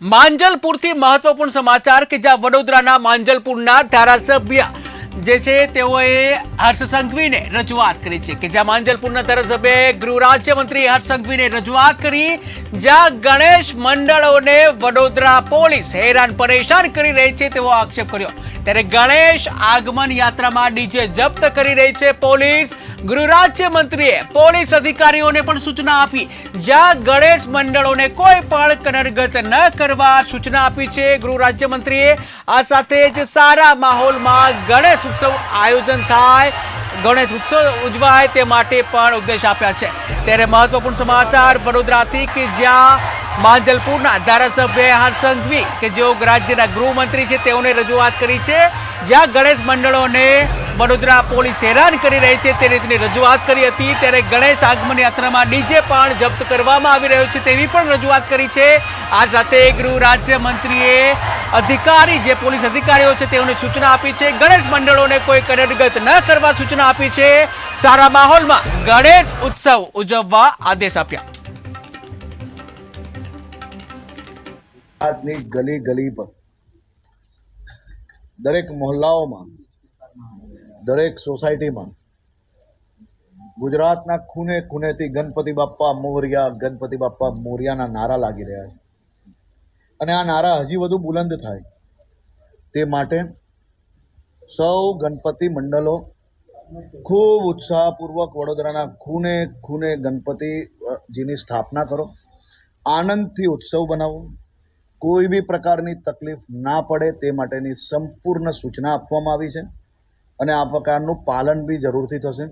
માંજલપુરથી મહત્વપૂર્ણ સમાચાર કે જ્યાં વડોદરાના માંજલપુરના ધારાસભ્ય જે છે તેઓએ હર્ષ સંઘવીને રજૂઆત કરી છે કે જ્યાં માંજલપુરના ધારાસભ્ય ગૃહ રાજ્યમંત્રી હર્ષ સંઘવીને રજૂઆત કરી, જ્યાં ગણેશ મંડળોને વડોદરા પોલીસ હેરાન પરેશાન કરી રહી છે તેવો આક્ષેપ કર્યો. ત્યારે ગણેશ આગમન યાત્રામાં ડીજે જપ્ત કરી રહી છે પોલીસ. ગૃહ રાજ્યમંત્રીએ પોલીસ અધિકારીઓને પણ સૂચના આપી. જ્યાં ગણેશ મંડળોને કોઈ પણ કનરગત ન કરવા સૂચના આપી છે ગૃહ રાજ્યમંત્રીએ. આ સાથે જ સારા માહોલમાં ગણેશ ઉત્સવ આયોજન થાય. ગણેશ ઉત્સવ ઉજવાય તે માટે પણ ઉપદેશ આપ્યા છે. ત્યારે મહત્વપૂર્ણ સમાચાર વડોદરાથી કે જ્યાં માંજલપુરના ધારાસભ્ય હર્ષ સંઘવી કે જેઓ રાજ્યના ગૃહમંત્રી છે તેઓને રજૂઆત કરી છે. જ્યાં ગણેશ મંડળોને વડોદરા પોલીસ હેરાન કરી રહી છે. તે રીતની રજૂઆત કરી હતી. ત્યારે ગણેશ આગમન યાત્રામાં ડીજે પણ જપ્ત કરવામાં આવી રહ્યો છે. તેવી પણ રજૂઆત કરી છે. આ સાથે ગૃહ રાજ્યમંત્રીએ અધિકારી જે પોલીસ અધિકારીઓ છે તેઓને સૂચના આપી છે. ગણેશ મંડળોને કોઈ કનડગત ન કરવા સૂચના આપી છે. સારા માહોલમાં ગણેશ ઉત્સવ ઉજવવા આદેશ આપ્યા. ગુજરાતની ગલી ગલી પર દરેક મહોલ્લાઓમાં દરેક સોસાયટીમાં ગુજરાતના ખૂને ખૂનેથી ગણપતિ બાપ્પા મોરિયા, ગણપતિ બાપ્પા મોરિયાના નારા લાગી રહ્યા છે. અને આ નારા હજી વધુ બુલંદ થાય તે માટે સૌ ગણપતિ મંડળો ખૂબ ઉત્સાહપૂર્વક વડોદરાના ખૂને ખૂને ગણપતિજીની સ્થાપના કરો. આનંદથી ઉત્સવ બનાવો. કોઈ બી પ્રકારની તકલીફ ના પડે તે માટેની સંપૂર્ણ સૂચના આપવામાં આવી છે. અને આ પ્રકારનું પાલન બી જરૂરથી થશે.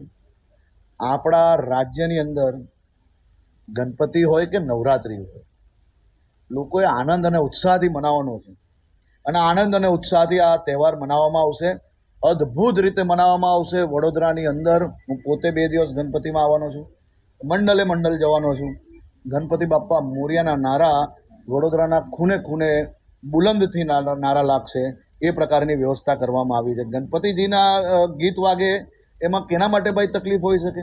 આપણા રાજ્યની અંદર ગણપતિ હોય કે નવરાત્રિ હોય, લોકોએ આનંદ અને ઉત્સાહથી મનાવવાનો છે. અને આનંદ અને ઉત્સાહથી આ તહેવાર મનાવવામાં આવશે. અદ્ભુત રીતે મનાવવામાં આવશે. વડોદરાની અંદર હું પોતે બે દિવસ ગણપતિમાં આવવાનો છું. મંડલે મંડલ જવાનો છું. ગણપતિ બાપ્પા મોરિયાના નારા વડોદરાના ખૂને ખૂને બુલંદથી નારા લાગશે. એ પ્રકારની વ્યવસ્થા કરવામાં આવી છે. ગણપતિજીના ગીત વાગે એમાં કેના માટે ભાઈ તકલીફ હોઈ શકે?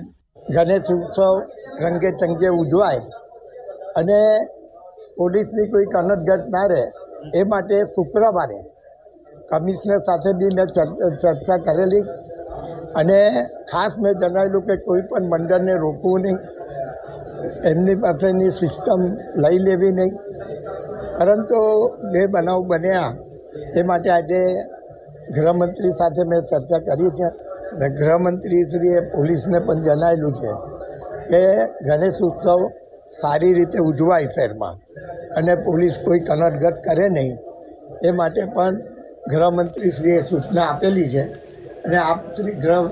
ગણેશ ઉત્સવ રંગે ચંગે ઉજવાય અને પોલીસની કોઈ કનટગટ ના રહે એ માટે શુક્રવારે કમિશનર સાથે બી મેં ચર્ચા કરેલી અને ખાસ મેં જણાવેલું કે કોઈ પણ મંડળને રોકવું નહીં, એમની પાસેની સિસ્ટમ લઈ લેવી નહીં. પરંતુ જે બનાવ બન્યા એ માટે આજે ગૃહમંત્રી સાથે મેં ચર્ચા કરી છે અને ગૃહમંત્રીશ્રીએ પોલીસને પણ જણાવેલું છે કે ગણેશ ઉત્સવ સારી રીતે ઉજવાય શહેરમાં અને પોલીસ કોઈ કનટગત કરે નહીં. એ માટે પણ ગૃહમંત્રીશ્રીએ સૂચના આપેલી છે અને આપ શ્રી ગૃહ